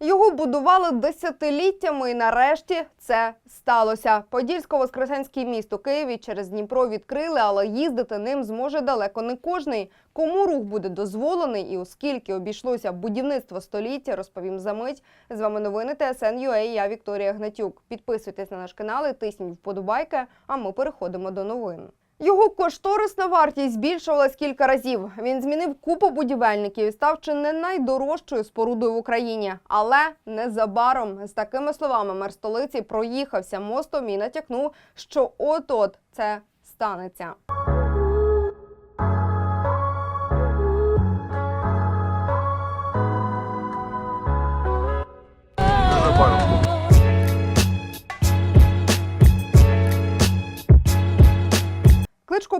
Його будували десятиліттями, і нарешті це сталося. Подільсько-Воскресенський міст у Києві через Дніпро відкрили, але їздити ним зможе далеко не кожний. Кому рух буде дозволений і оскільки обійшлося будівництво століття, розповім за мить. З вами новини ТСН.UA, Я Вікторія Гнатюк. Підписуйтесь на наш канал і тисніть вподобайки. А ми переходимо до новин. Його кошторисна вартість збільшувалась кілька разів. Він змінив купу будівельників і став чи не найдорожчою спорудою в Україні. Але незабаром з такими словами мер столиці проїхався мостом і натякнув, що от-от це станеться.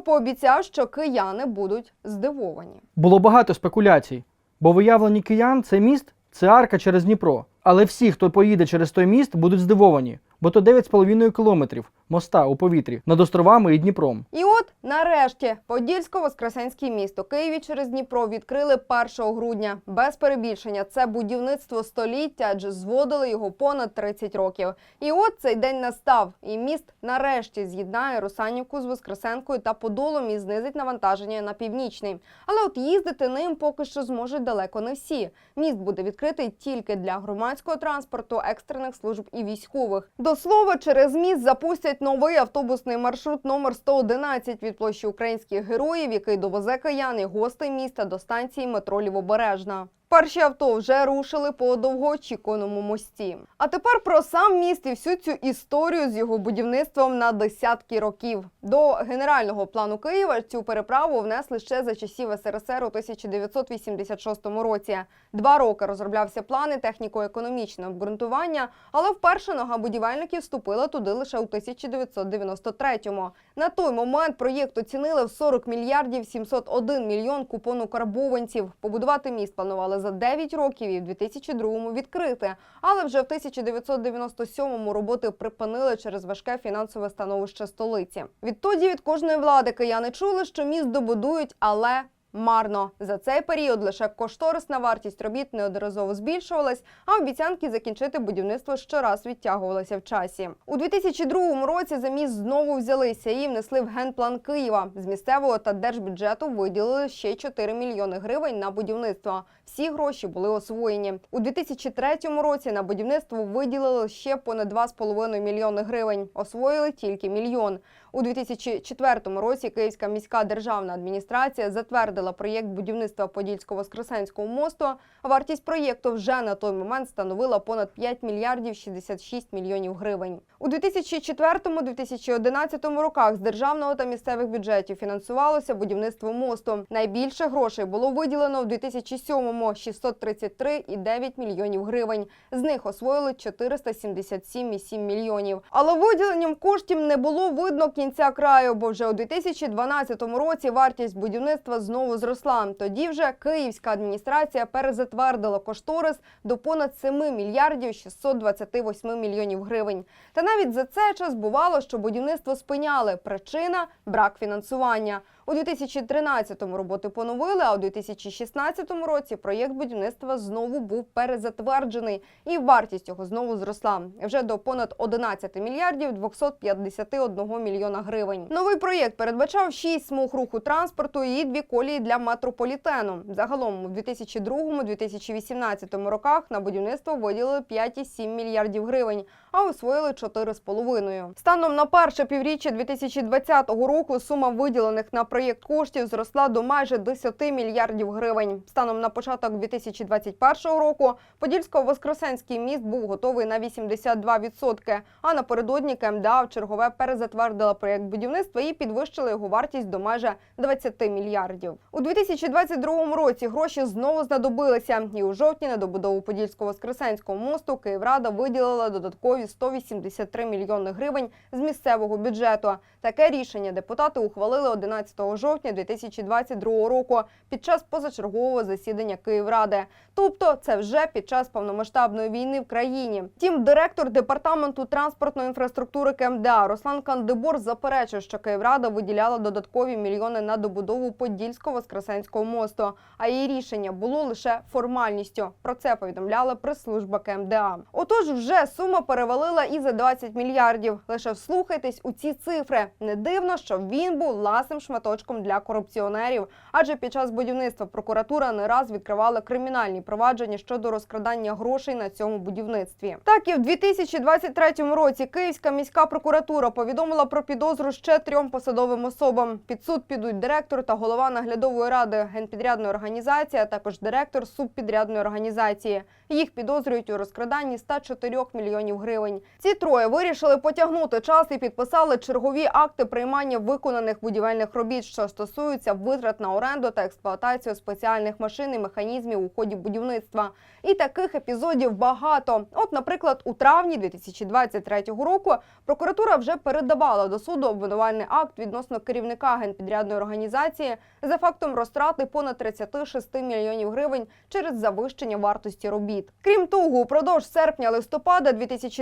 Пообіцяв, що кияни будуть здивовані. Було багато спекуляцій, бо виявлені киян це міст це арка через Дніпро. Але всі, хто поїде через той міст, будуть здивовані, бо то 9,5 кілометрів моста у повітрі над островами і Дніпром. І от нарешті Подільсько-Воскресенський міст у Києві через Дніпро відкрили 1 грудня. Без перебільшення це будівництво століття, адже зводили його понад 30 років. І от цей день настав, і міст нарешті з'єднає Русанівку з Воскресенкою та Подолом і знизить навантаження на північний. Але от їздити ним поки що зможуть далеко не всі. Міст буде відкритий тільки для громадського транспорту, екстрених служб і військових. До слова, через міст запустять новий автобусний маршрут номер 111 від площі українських героїв, який довезе киян і гостей міста до станції метро Лівобережна. Перші авто вже рушили по довгоочікуваному мості. А тепер про сам міст і всю цю історію з його будівництвом на десятки років. До генерального плану Києва цю переправу внесли ще за часів СРСР у 1986 році. Два роки розроблявся план і техніко-економічне обґрунтування, але вперше нога будівельників вступила туди лише у 1993-му. На той момент проєкт оцінили в 40 мільярдів 701 мільйон купону карбованців. Побудувати міст планували за 9 років і в 2002-му відкрити. Але вже в 1997-му роботи припинили через важке фінансове становище столиці. Відтоді від кожної влади кияни чули, що міст добудують, але Марно за цей період лише кошторисна вартість робіт неодноразово збільшувалась, а обіцянки закінчити будівництво щораз відтягувалися в часі. У 2002 році за міст знову взялися і внесли в генплан Києва. З місцевого та держбюджету виділили ще 4 мільйони гривень на будівництво. Всі гроші були освоєні. У 2003 році на будівництво виділили ще понад 2,5 мільйони гривень. Освоїли тільки мільйон. У 2004 році Київська міська державна адміністрація затвердила проєкт будівництва Подільсько-Воскресенського мосту. Вартість проєкту вже на той момент становила понад 5 мільярдів 66 мільйонів гривень. У 2004-2011 роках з державного та місцевих бюджетів фінансувалося будівництво мосту. Найбільше грошей було виділено в 2007-му – 633,9 мільйонів гривень. З них освоїли 477,7 мільйонів. Але виділенням коштів не було видно кінця краю, бо вже у 2012 році вартість будівництва знову зросла. Тоді вже київська адміністрація перезатвердила кошторис до понад 7 мільярдів 628 мільйонів гривень. Та навіть за цей час бувало, що будівництво спиняли. Причина брак фінансування. У 2013-му роботи поновили, а у 2016 році проєкт будівництва знову був перезатверджений, і вартість його знову зросла вже до понад 11 мільярдів 251 мільйона гривень. Новий проєкт передбачав 6 смуг руху транспорту і дві колії для метрополітену. Загалом у 2002-2018 роках на будівництво виділили 5,7 мільярдів гривень, а освоїли 4,5. Станом на перше півріччя 2020 року сума виділених на проєкт коштів зросла до майже 10 мільярдів гривень. Станом на початок 2021 року Подільсько-Воскресенський міст був готовий на 82%, а напередодні КМДА в чергове перезатвердила проєкт будівництва і підвищила його вартість до майже 20 мільярдів. У 2022 році гроші знову знадобилися, і у жовтні на добудову Подільсько-Воскресенського мосту Київрада виділила додаткові 183 мільйони гривень з місцевого бюджету. Таке рішення депутати ухвалили 11 жовтня 2022 року під час позачергового засідання Київради. Тобто, це вже під час повномасштабної війни в країні. Втім, директор департаменту транспортної інфраструктури КМДА Руслан Кандибор заперечив, що Київрада виділяла додаткові мільйони на добудову Подільсько-Воскресенського мосту, а її рішення було лише формальністю. Про це повідомляла прес-служба КМДА. Отож, вже сума перевалила і за 20 мільярдів. Лише вслухайтесь у ці цифри. Не дивно, що він був ласим шматочком для корупціонерів, адже під час будівництва прокуратура не раз відкривала кримінальні провадження щодо розкрадання грошей на цьому будівництві. Так і в 2023 році Київська міська прокуратура повідомила про підозру ще трьом посадовим особам. Під суд підуть директор та голова наглядової ради генпідрядної організації, а також директор субпідрядної організації. Їх підозрюють у розкраданні 104 мільйонів гривень. Ці троє вирішили потягнути час і підписали чергові акти приймання виконаних будівельних робіт, що стосуються витрат на оренду та експлуатацію спеціальних машин і механізмів у ході будівництва. І таких епізодів багато. От, наприклад, у травні 2023 року прокуратура вже передавала до суду обвинувальний акт відносно керівника генпідрядної організації за фактом розтрати понад 36 мільйонів гривень через завищення вартості робіт. Крім того, упродовж серпня-листопада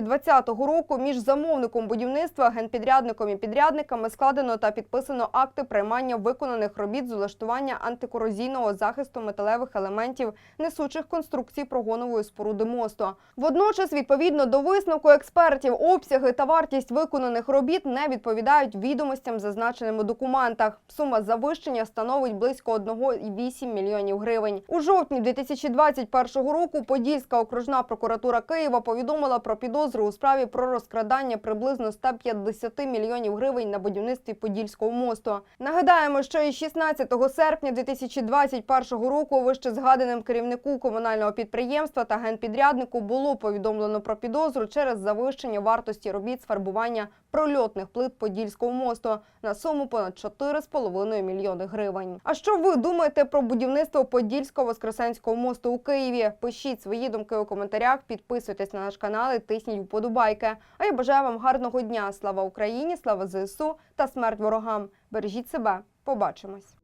2020 року між замовником будівництва, генпідрядником і підрядниками складено та підписано акти приймання виконаних робіт з улаштування антикорозійного захисту металевих елементів несучих конструкцій прогонової споруди мосту. Водночас, відповідно до висновку експертів, обсяги та вартість виконаних робіт не відповідають відомостям, зазначеним у документах. Сума завищення становить близько 1,8 мільйонів гривень. У жовтні 2021 року Подільська окружна прокуратура Києва повідомила про підозру у справі про розкрадання приблизно 150 мільйонів гривень на будівництві Подільського мосту. Нагадаємо, що і 16 серпня 2021 року вище згаданим керівнику комунального підприємства та генпідряднику було повідомлено про підозру через завищення вартості робіт з фарбування прольотних плит Подільського мосту на суму понад 4,5 мільйони гривень. А що ви думаєте про будівництво Подільського Воскресенського мосту у Києві? Пишіть свої думки у коментарях, підписуйтесь на наш канал і тисніть вподобайки. А я бажаю вам гарного дня. Слава Україні, слава ЗСУ та смерть ворогам. Бережіть себе. Побачимось.